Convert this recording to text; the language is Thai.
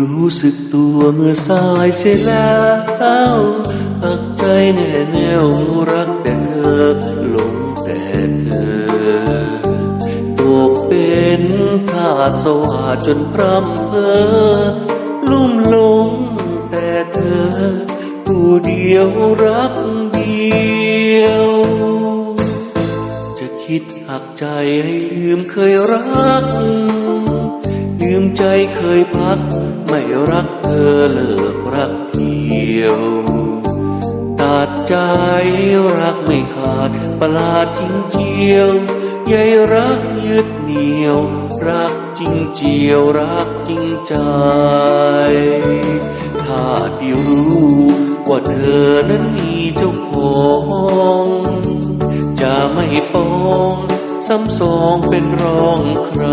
รู้สึกตัวเมื่อสายเสียแล้วหักใจแน่แน่วรักแต่เธอหลงแต่เธอตกเป็นทาสสวาจนพร่ำเพอลุ่มหลงแต่เธอ ผู้เดียวรักเดียว จะคิดหักใจให้ลืมเคยรัก ใจเคยพัก ไม่รักเธอเลิกรักเที่ยวตัดใจรักไม่ขาดประหลาดจริงเจียวใยรักยึดเหนียว รักจริงเจียวรักจริงใจ ถ้าที่รู้ว่าเธอนั้นมีเจ้าของจะไม่ปองซ้ำสองเป็นรองใคร